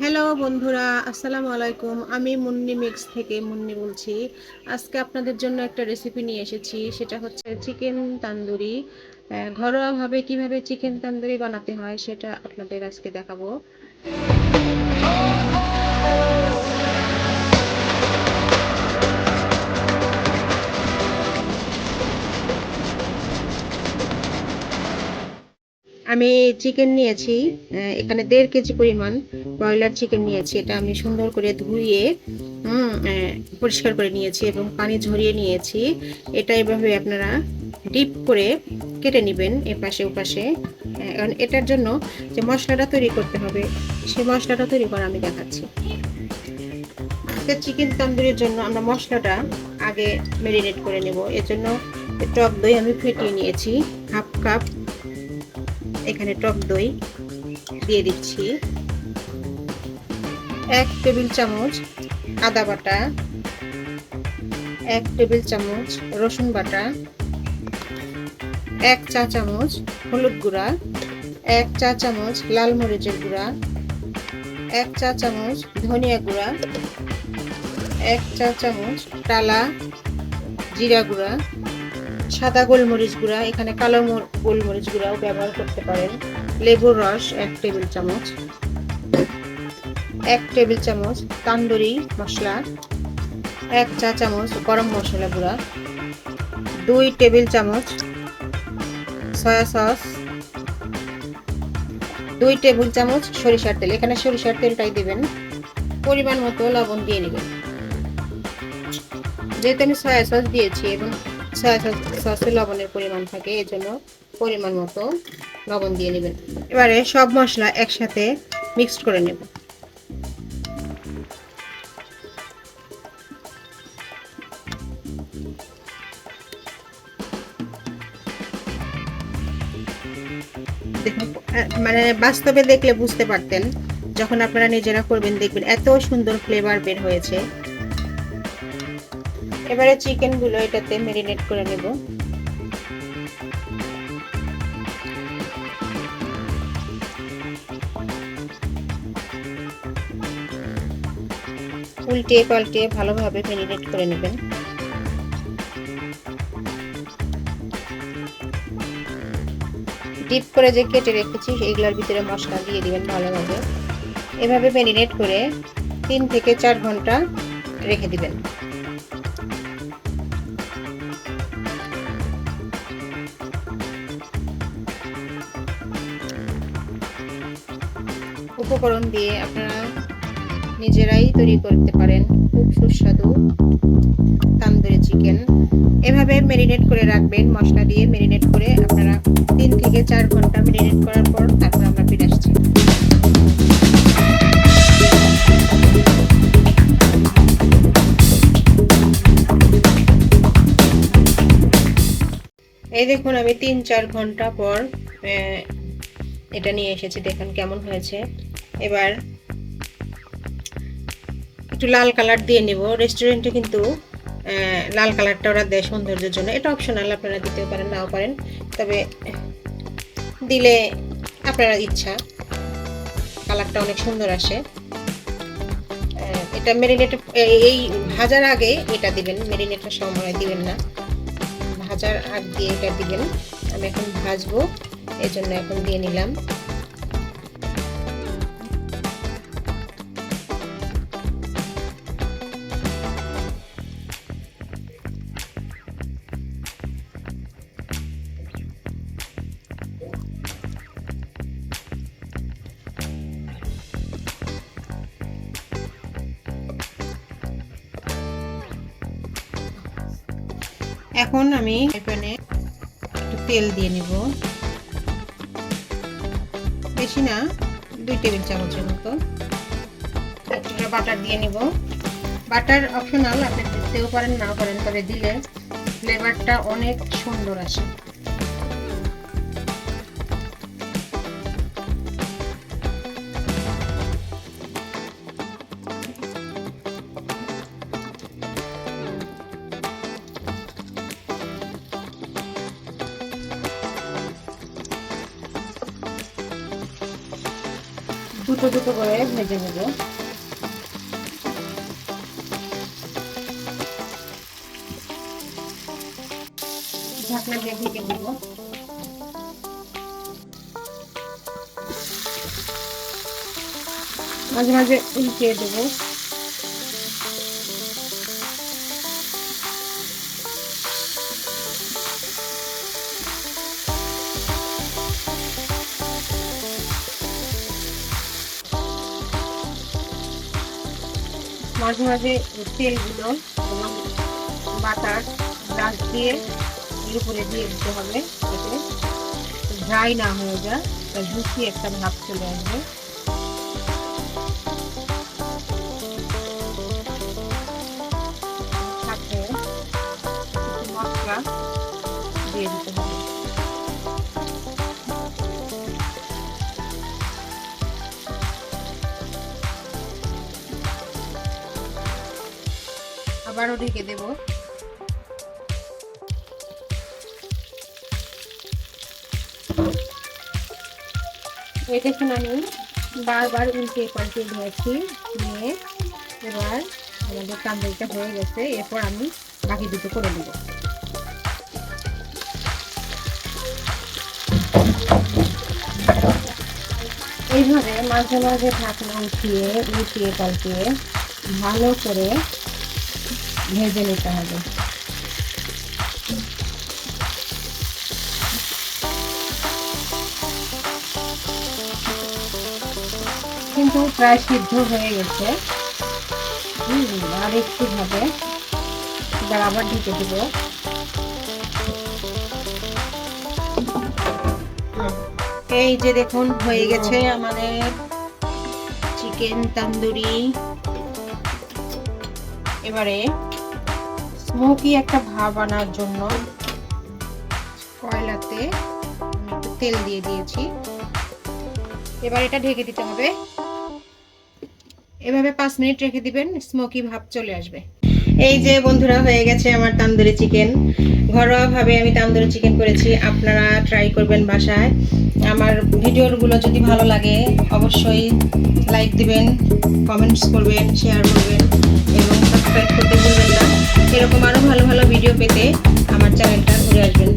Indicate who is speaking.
Speaker 1: Hello বন্ধুরা, আসসালামু আলাইকুম। আমি মুন্নি মিক্স থেকে মুন্নি বলছি। আজকে আপনাদের জন্য একটা রেসিপি নিয়ে এসেছি, সেটা হচ্ছে চিকেন তান্দুরি। ঘরোয়াভাবে কীভাবে চিকেন তান্দুরি বানাতে হয়, সেটা আপনাদের আজকে দেখাবো। আমি চিকেন নিয়েছি এখানে দেড় কেজি পরিমাণ ব্রয়লার চিকেন নিয়েছি, এটা আমি সুন্দর করে ধুয়ে পরিষ্কার করে নিয়েছি এবং পানি ঝরিয়ে নিয়েছি। এটা এভাবে আপনারা ডিপ করে কেটে নেবেন এপাশে ওপাশে কারণ এটার জন্য যে মশলাটা তৈরি করতে হবে, সেই মশলাটা তৈরি করা আমি দেখাচ্ছি। চিকেন তন্দুরির জন্য আমরা মশলাটা আগে ম্যারিনেট করে নেব। এর জন্য টক দই আমি ফেটিয়ে নিয়েছি হাফ কাপ এখানে টক দই দিয়ে দিচ্ছি। এক টেবিল চামচ আদা বাটা। এক টেবিল চামচ রসুন বাটা। এক চা চামচ হলুদ গুঁড়া। এক চা চামচ লাল মরিচের গুঁড়া। এক চা চামচ ধনিয়া গুঁড়া। এক চা চামচ টালা জিরা গুঁড়া। সাদা গোলমরিচ গুঁড়া, এখানে কালো মর- গোলমরিচ গুঁড়াও ব্যবহার করতে পারেন। লেবুর রস এক টেবিল চামচ। এক টেবিল চামচ তান্দুরি মশলা। এক চা চামচ গরম মশলা গুঁড়া। দুই টেবিল চামচ সয়া সস। দুই টেবিল চামচ সরিষার তেল। এখানে সরিষার তেলটাই দেবেন। পরিমাণ মতো লবণ দিয়ে নেবেন। যেহেতু আমি সয়া সস দিয়েছি এবং সসে লবণের পরিমাণ থাকে, এই জন্য পরিমাণ মতো লবণ দিয়ে নেবেন। এবারে সব মশলা একসাথে মিক্সড করে নেব। মানে বাস্তবে দেখলে বুঝতে পারতেন, যখন আপনারা নিজেরা করবেন, দেখবেন এত সুন্দর ফ্লেভার বের হয়েছে। এবারে চিকেনগুলো এটাতে মেরিনেট করে নেব। উল্টে পাল্টে ভালোভাবে মেরিনেট করে নেবেন। ডিপ করে যে কেটে রেখেছি এইগুলোর ভিতরে মশলা দিয়ে দিবেন ভালোভাবে। এভাবে মেরিনেট করে তিন থেকে চার ঘণ্টা রেখে দিবেন। উপকরণ দিয়ে আপনারা নিজেরাই তৈরি করতে পারেন। খুব সুস্বাদু তান্দুরি চিকেন এভাবে মেরিনেট করে রাখবেন, মশলা দিয়ে মেরিনেট করে আপনারা তিন থেকে চার ঘণ্টা মেরিনেট করার পর তারপর আমরা ফিরে আসছি। এই দেখুন, আমি তিন চার ঘণ্টা পর এটা নিয়ে এসেছি। দেখুন কেমন হয়েছে। এবার একটু লাল কালার দিয়ে নিব। রেস্টুরেন্টে কিন্তু লাল কালারটা ওরা দেয় সৌন্দর্যের জন্য। এটা অপশনাল আপনারা দিতেও পারেন, নাও পারেন। তবে দিলে আপনারা ইচ্ছা। কালারটা অনেক সুন্দর আসে। এটা মেরিনেট এই ভাজার আগে এটা দিবেন। মেরিনেটের সময় দিবেন না। ভাজার আগ দিয়ে এটা দিবেন। আমি এখন ভাজবো। এই জন্য এখন দিয়ে নিলাম। এখন আমি প্যানে একটু তেল দিয়ে নিব। বেশি না, দুই টেবিল চামচের মতো। একটা বাটার দিয়ে নিব। বাটার অপশনাল আপনি দিতেও পারেন, নাও পারেন, তবে দিলে ফ্লেভারটা অনেক সুন্দর আসে। দুটো দুটো করে ভেজে নেব। ঢাকনা দিয়ে ঢেকে মাঝে মাঝে উল্টিয়ে দেবো। মাঝে মাঝে তেলগুলো বাটার ব্রাশ দিয়ে এর উপরে দিয়ে দিতে হবে, যাতে ড্রাই না হয়ে যায় জুসি একটা ভাব চলে আসবে। আবারও ঢেকে দেব। এই দেখুন আমি বারবার উল্টে পাল্টে ধরেছি, নিয়ে এবার আমাদের তান্দুরিটা হয়ে গেছে, এরপর আমি বাকি দুটো করে দেব। এইভাবে মাঝে মাঝে ঢাকনা উঠিয়ে উঠিয়ে পাল্টিয়ে ভালো করে ভেজে নিতে হবে। কিন্তু প্রায় সিদ্ধ হয়ে গেছে। আর একটু এবার আবার ঢেকে দেবো। এই যে দেখুন, হয়ে গেছে আমাদের চিকেন তান্দুরি। এবারে স্মোকি একটা ভাব আনার জন্য কয়লাতে তেল দিয়ে দিয়েছি। এবার এটা ঢেকে দিতে হবে। এভাবে পাঁচ মিনিট রেখে দিবেন, স্মোকি ভাব চলে আসবে। এই যে বন্ধুরা, হয়ে গেছে আমার তান্দুরি চিকেন। ঘরোয়াভাবে আমি তান্দুরি চিকেন করেছি, আপনারা ট্রাই করবেন বাসায়। আমার ভিডিওগুলো যদি ভালো লাগে, অবশ্যই লাইক দিবেন কমেন্টস করবেন শেয়ার করবেন, এবং সাবস্ক্রাইব করতে ভুলবেন না। এরকম আরও ভালো ভালো ভিডিও পেতে আমার চ্যানেলটা ঘুরে আসবেন।